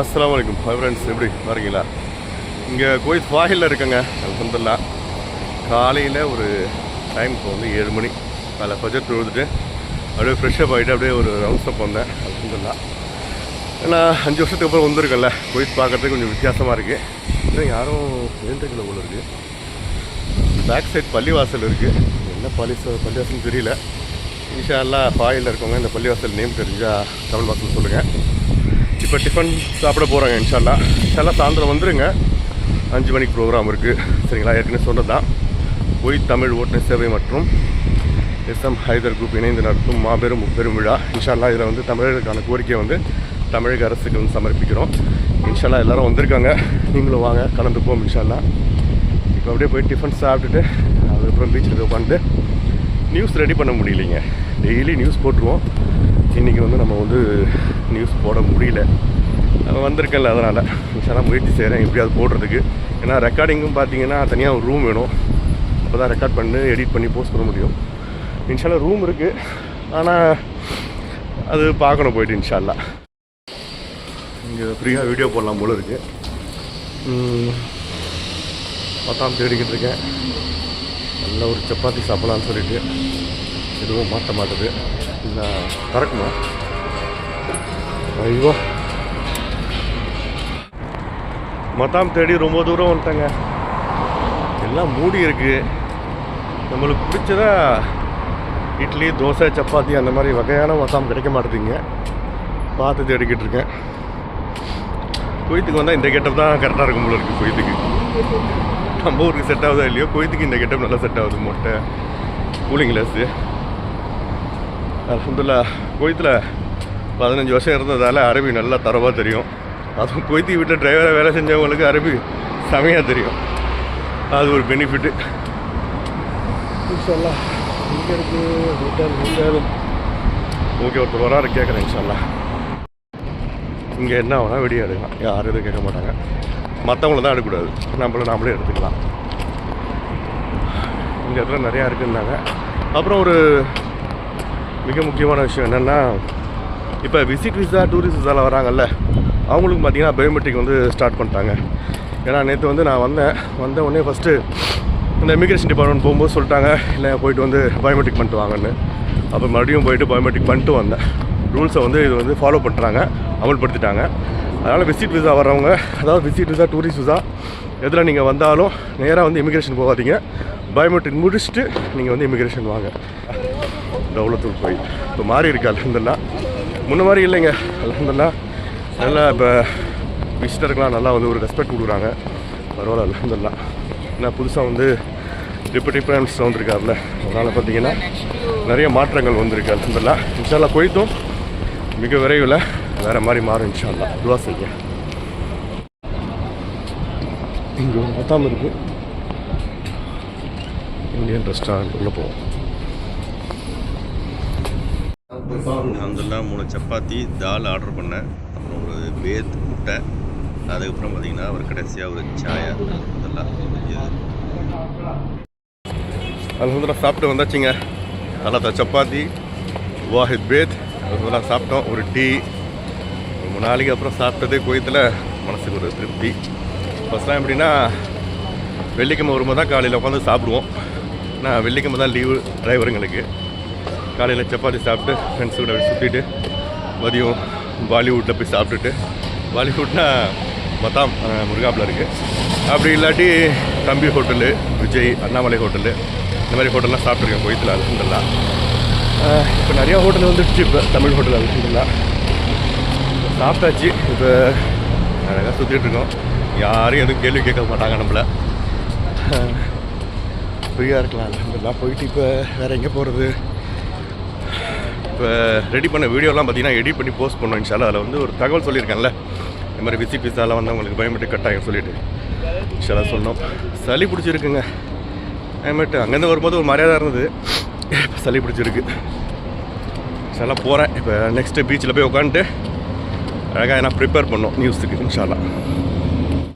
அஸ்லாம் வலைக்கும் hi friends எப்படி வரீங்களா? இங்கே கோயில் வாயிலில் இருக்கங்க அல்ஹம்துலில்லாஹ் காலையில் ஒரு டைம் இப்போ வந்து ஏழு மணி. அதில் பட்ஜெட் தொழுதுட்டு அப்படியே ஃப்ரெஷ்ஷப் ஆகிட்டு அப்படியே ஒரு ரவுண்ட்ஸ் அப் வந்தேன் அல்ஹம்துலில்லாஹ் ஏன்னா அஞ்சு வருஷத்துக்கு அப்புறம் வந்திருக்கல கோயில் பார்க்கறதுக்கு கொஞ்சம் வித்தியாசமாக இருக்குது இன்னும் யாரும் எழுந்திருக்கல போல இருக்குது பேக் சைட் பள்ளிவாசல் இருக்குது என்ன பள்ளி பள்ளிவாசல்னு தெரியல. இன்ஷா எல்லாம் ஃபாயில் இருக்கவங்க இந்த பள்ளிவாசல் நேம் தெரிஞ்சால் தமிழ் வாசல் சொல்லுங்கள் இப்போ டிஃபன் சாப்பிட போகிறாங்க இன்ஷால்லா. இன்ஷால்லா சாயந்தரம் வந்துருங்க. அஞ்சு மணிக்கு ப்ரோக்ராம் இருக்குது சரிங்களா? ஏற்கனவே சொன்னது தான் ஒய் தமிழ் ஓட்டுநர் சேவை மற்றும் எஸ்எம் ஹைதர் குரூப் இணைந்து நடத்தும் மாபெரும் பெரும் விழா. இன்ஷால்லா இதில் வந்து தமிழர்களுக்கான கோரிக்கையை வந்து தமிழக அரசுக்கு வந்து சமர்ப்பிக்கிறோம். இன்ஷால்லா எல்லோரும் வந்திருக்காங்க. நீங்களும் வாங்க. கலந்துப்போம் இன்ஷால்லா. இப்போ அப்படியே போய் டிஃபன் சாப்பிட்டுட்டு அதுக்கப்புறம் பீச்சில் உட்காந்து நியூஸ் ரெடி பண்ண முடியலைங்க. டெய்லி நியூஸ் போட்டுருவோம். இன்றைக்கி வந்து நம்ம வந்து நியூஸ் போட முடியல. வந்திருக்கல வந்திருக்கேன்ல அதனால். இன்ஷால்லாம் முயற்சி செய்கிறேன் எப்படியாவது போடுறதுக்கு. ஏன்னா ரெக்கார்டிங்கும் பார்த்தீங்கன்னா தனியாக ஒரு ரூம் வேணும். அப்போ தான் ரெக்கார்ட் பண்ணி எடிட் பண்ணி போஸ்ட் பண்ண முடியும். இன்ஷால்லா ரூம் இருக்குது ஆனால் அது பார்க்கணும் போயிட்டு இன்ஷால்லா இங்கே ஃப்ரீயாக வீடியோ போடலாம் போல இருக்குது பத்தாம் தேடிக்கிட்டு இருக்கேன். நல்ல ஒரு சப்பாத்தி சாப்பிடலாம்னு சொல்லிட்டு எதுவும் மாட்ட மாட்டுது. இல்லை திறக்குமா ஐயோ. மத்தாம் தேடி ரொம்ப தூரம் வந்துட்டேங்க. எல்லாம் மூடி இருக்கு. நம்மளுக்கு பிடிச்சதா இட்லி தோசை சப்பாத்தி அந்த மாதிரி வகையான மசாம் கிடைக்க மாட்டேதுங்க பார்த்து தேடிக்கிட்டு இருக்கேன். கொய்த்துக்கு வந்தால் இந்த கெட்டப் தான் கரெக்டாக இருக்கும் போல இருக்குது கொய்த்துக்கு. நம்ம ஊருக்கு செட் ஆகுதா இல்லையோ கொய்த்துக்கு இந்த கெட்டப் நல்லா செட் ஆகுது மொட்டை. கூலிங் கிளாஸு அலமதுல்லா குவைத்தில் பதினஞ்சு வருஷம் இருந்ததால் அரபி நல்லா தரவாக தெரியும். அதுவும் குவைத்தி வீட்டில் டிரைவராக வேலை செஞ்சவங்களுக்கு அரபி செமையாக தெரியும். அது ஒரு பெனிஃபிட்டு இங்கே இருக்குது ஹோட்டல் ஹோட்டல் ஓகே ஒருத்தர் வராரு கேட்குறேன் இன்ஷால்லா இங்கே என்ன வேணால் வெடி எடுக்கலாம் யாரும் எதுவும் கேட்க மாட்டாங்க. மற்றவங்கள தான் எடுக்கக்கூடாது. நம்மள நாமளே எடுத்துக்கலாம். இந்த இடத்துல நிறையா இருக்குன்னாங்க. அப்புறம் ஒரு மிக முக்கியமான விஷயம் என்னென்னா இப்போ விசிட் விசா டூரிஸ்ட் விசாவில் வராங்கல்ல அவங்களுக்கு பார்த்தீங்கன்னா பயோமெட்ரிக் வந்து ஸ்டார்ட் பண்ணிட்டாங்க. ஏன்னா நேற்று வந்து நான் வந்தேன். வந்த உடனே ஃபஸ்ட்டு இந்த இமிக்ரேஷன் டிபார்ட்மெண்ட் போகும்போது சொல்லிட்டாங்க இல்லை போயிட்டு வந்து பயோமெட்ரிக் பண்ணிட்டு வாங்கன்னு. அப்போ மறுபடியும் போயிட்டு பயோமெட்ரிக் பண்ணிட்டு வந்தேன். ரூல்ஸை வந்து இது வந்து ஃபாலோ பண்ணுறாங்க அமல்படுத்திட்டாங்க. அதனால் விசிட் விசா வர்றவங்க அதாவது விசிட் விசா டூரிஸ்ட் விசா எதில் நீங்கள் வந்தாலும் நேராக வந்து இமிக்ரேஷன் போகாதீங்க. பயோமெட்ரிக் முடிச்சுட்டு நீங்கள் வந்து இமிக்ரேஷன் வாங்க. டவுலத்துக்கு போய் இப்போ மாறி இருக்கு அலமதுல்லா முன்ன மாதிரி இல்லைங்க அலமதுல்லா நல்லா இப்போ விசிட்டருக்கெலாம் நல்லா வந்து ஒரு ரெஸ்பெக்ட் கொடுக்குறாங்க. பரவாயில்ல அலமதுல்லா ஏன்னா புதுசாக வந்து டிப்யூட்டி பிரைம் மினிஸ்டர் வந்திருக்காருல அதனால் பார்த்தீங்கன்னா நிறைய மாற்றங்கள் வந்திருக்கு அலமதுல்லா இன்ஷால்லா கொய்த்தும் மிக விரைவில் வேறு மாதிரி மாறும் இன்ஷால்லா துவா செய்ய இங்கே ஒரு மத்தாம் இருக்குது இந்தியன் ரெஸ்டாரண்ட் உள்ளே போவோம். அந்தெல்லாம் மூணு சப்பாத்தி தால் ஆர்டர் பண்ணேன். அப்புறம் ஒரு பேத் முட்டை. அதுக்கப்புறம் பார்த்தீங்கன்னா ஒரு கடைசியாக ஒரு சாயா. இதெல்லாம் இது. சாப்பிட்டு வந்தாச்சுங்க. நல்லா சப்பாத்தி வாஹித் பேத். அதெல்லாம் சாப்பிட்டோம். ஒரு டீ. ரொம்ப நாளைக்கு அப்புறம் சாப்பிட்டதே கோயத்தில் மனசுக்கு ஒரு திருப்தி. ஃபஸ்ட்லாம் எப்படின்னா வெள்ளிக்கிழமை வரும்போது தான் காலையில் உட்காந்து சாப்பிடுவோம். நான் வெள்ளிக்கிழமை தான் லீவு டிரைவருங்களுக்கு காலையில் சப்பாத்தி சாப்பிட்டு ஃப்ரெண்ட்ஸ் கூட சுற்றிட்டு மதியம் பாலிவுட்டில் போய் சாப்பிட்டுட்டு பாலிவுட்னா மத்தாம் முருகாப்பில் இருக்குது அப்படி இல்லாட்டி தம்பி ஹோட்டலு விஜய் அண்ணாமலை ஹோட்டலு இந்த மாதிரி ஹோட்டல்லாம் சாப்பிட்ருக்கேன் கோயத்தில் அலமதுல்லா. இப்போ நிறையா ஹோட்டல் வந்துடுச்சு இப்போ தமிழ் ஹோட்டல் அலமதுல்லா. சாப்பிட்டாச்சு இப்போ அழகாக சுற்றிட்டு இருக்கோம். யாரும் எதுவும் கேள்வி கேட்க மாட்டாங்க நம்மளை. ஃப்ரீயாக இருக்கலாம் அலமதுல்லா. போயிட்டு இப்போ வேறு எங்கே போகிறது இப்போ ரெடி பண்ண வீடியோலாம் பார்த்தீங்கன்னா எடிட் பண்ணி போஸ்ட் பண்ணோம் இன்ஷால்லா அதில் வந்து ஒரு தகவல் சொல்லியிருக்கேன்ல. இந்த மாதிரி விசி பிசாலாம் வந்து அவங்களுக்கு பயோமெட்ரிக் கட்டாயம் சொல்லிட்டு. இன்ஷால்லா சொன்னோம் சளி பிடிச்சிருக்குங்க. பயோமெட்ரிக் அங்கேருந்து வரும்போது ஒரு மரியாதை இருந்தது. இப்போ சளி பிடிச்சிருக்கு. இன்ஷால்லா போகிறேன் இப்போ நெக்ஸ்ட்டு பீச்சில் போய் உட்காந்துட்டு அழகாக நான் ப்ரிப்பேர் பண்ணோம் நியூஸுக்கு இன்ஷாலா